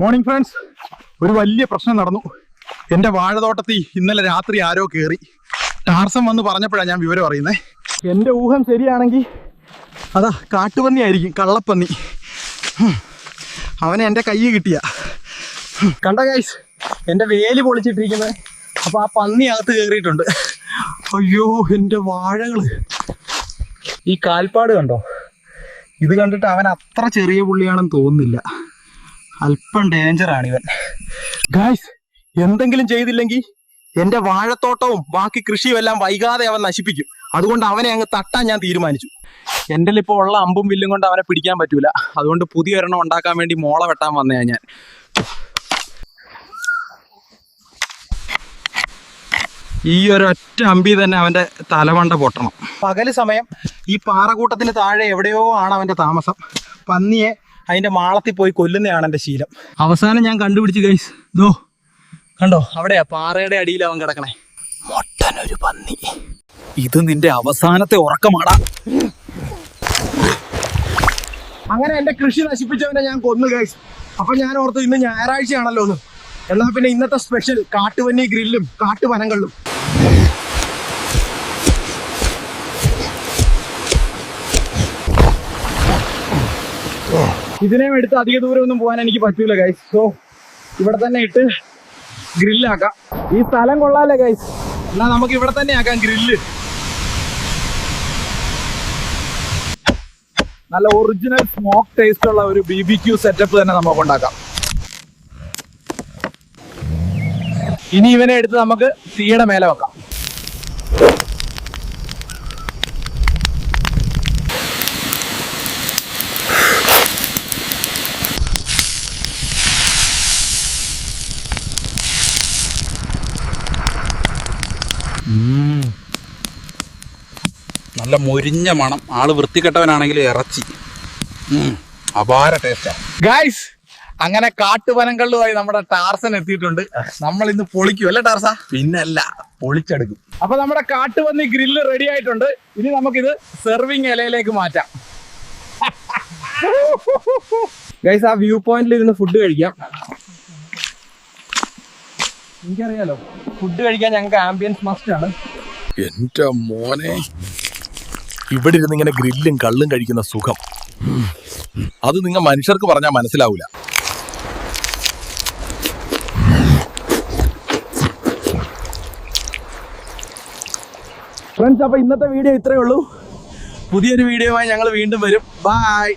Morning friends ഒരു വലിയ പ്രശ്നം നടന്നു. എന്റെ വാഴത്തോട്ടത്തിൽ ഇന്നലെ രാത്രി ആരോ കയറി ടാർസം വന്ന് പറഞ്ഞപ്പോഴാണ് ഞാൻ വിവരം അറിയുന്നത് എന്റെ ഊഹം ശരിയാണെങ്കിൽ അതാ കാട്ടുപന്നി ആയിരിക്കും കള്ളപ്പന്നി. അവനെ എന്റെ കൈ കിട്ടിയ. കണ്ട ഗൈസ് എന്റെ വേലി പൊളിച്ചിട്ടിരിക്കുന്നത്. അപ്പോൾ ആ പന്നി അകത്ത് കയറിയിട്ടുണ്ട് അയ്യോ എന്റെ വാഴകൾ. ഈ കാൽപ്പാട് കണ്ടോ? ഇത് കണ്ടിട്ട് അവൻ അത്ര ചെറിയ പുള്ളിയാണെന്ന് തോന്നുന്നില്ല. അല്പം ഡേഞ്ചർ ആണ് ഇവൻ. ഗായ്സ് എന്തെങ്കിലും ചെയ്തില്ലെങ്കിൽ എന്റെ വാഴത്തോട്ടവും ബാക്കി കൃഷിയും എല്ലാം വൈകാതെ അവൻ നശിപ്പിക്കും. അതുകൊണ്ട് അവനെ അങ്ങ് തട്ടാൻ ഞാൻ തീരുമാനിച്ചു. എന്റെ ഇപ്പോൾ ഉള്ള അമ്പും വില്ലും കൊണ്ട് അവനെ പിടിക്കാൻ പറ്റൂല. അതുകൊണ്ട് പുതിയ ഒരെണ്ണം ഉണ്ടാക്കാൻ വേണ്ടി മോള വെട്ടാൻ വന്നയാ ഞാൻ. ഈ ഒരൊറ്റ അമ്പി തന്നെ അവന്റെ തലമണ്ട പൊട്ടണം. പകൽ സമയം ഈ പാറകൂട്ടത്തിന് താഴെ എവിടെയോ ആണ് അവന്റെ താമസം. പന്നിയെ അതിന്റെ മാളത്തിൽ പോയി കൊല്ലുന്നതാണ് എന്റെ ശീലം. അവസാനം ഞാൻ കണ്ടുപിടിച്ച് ഗൈസ് ദോ കണ്ടോ? അവിടെയാ പാറയുടെ അടിയിൽ അവൻ കിടക്കണേ. മൊട്ടനൊരു പന്നി. ഇത് നിന്റെ അവസാനത്തെ ഉറക്കമാടാ. അങ്ങനെ എന്റെ കൃഷി നശിപ്പിച്ചവനെ ഞാൻ കൊന്നു ഗൈസ് അപ്പൊ ഞാൻ ഓർത്തു ഇന്ന് ഞായറാഴ്ചയാണല്ലോ ഒന്ന് എന്നാ പിന്നെ ഇന്നത്തെ സ്പെഷ്യൽ കാട്ടുപന്നി ഗ്രില്ലും കാട്ടുപനങ്ങളിലും. ഇതിനെയും എടുത്ത് അധിക ദൂരം ഒന്നും പോകാൻ എനിക്ക് പറ്റൂല ഗൈസ് സോ ഇവിടെ തന്നെ ഇട്ട് ഗ്രില്ലാക്കാം. ഈ സ്ഥലം കൊള്ളാല്ലേ ഗൈസ് എന്നാ നമുക്ക് ഇവിടെ തന്നെ ആക്കാം ഗ്രില്ല്. നല്ല ഒറിജിനൽ സ്മോക്ക് ടേസ്റ്റ് ഉള്ള ഒരു ബി ബി ക്യൂ സെറ്റപ്പ് തന്നെ നമുക്ക് ഉണ്ടാക്കാം ഇനി ഇവനെ എടുത്ത് നമുക്ക് തീയുടെ മേലെ വെക്കാം. നല്ല മൊരിഞ്ഞ മണം. ആൾ വൃത്തികെട്ടവനാണെങ്കിൽ ഇറച്ചി. അപാര ടേസ്റ്റാണ് ഗൈസ് അങ്ങനെ കാട്ടുവനങ്ങളിലുമായി നമ്മുടെ ടാർസൻ എത്തിയിട്ടുണ്ട്. നമ്മൾ ഇന്ന് പൊളിക്കും അല്ലേ ടാർസ? പിന്നല്ല പൊളിച്ചെടുക്കും. അപ്പൊ നമ്മുടെ കാട്ടുപന്നി ഗ്രില്ല് റെഡി ആയിട്ടുണ്ട്. ഇനി നമുക്കിത് സെർവിങ് ഇലയിലേക്ക് മാറ്റാം. ഗൈസ് ആ വ്യൂ പോയിന്റിൽ ഇരുന്ന് ഫുഡ് കഴിക്കാം. എനിക്കറിയാലോ ഫുഡ് കഴിക്കാൻ ഞങ്ങൾക്ക് ആംബിയൻസ് മസ്റ്റ് ആണ്. എന്റെ മോനെ. ഇവിടെ ഇരുന്ന് ഇങ്ങനെ ഗ്രില്ലും കള്ളും കഴിക്കുന്ന സുഖം. അത് നിങ്ങൾ മനുഷ്യർക്ക് പറഞ്ഞാൽ മനസ്സിലാവൂല. ഫ്രണ്ട്സ് അപ്പൊ ഇന്നത്തെ വീഡിയോ ഇത്രയേ ഉള്ളൂ. പുതിയൊരു വീഡിയോയുമായി ഞങ്ങൾ വീണ്ടും വരും. ബൈ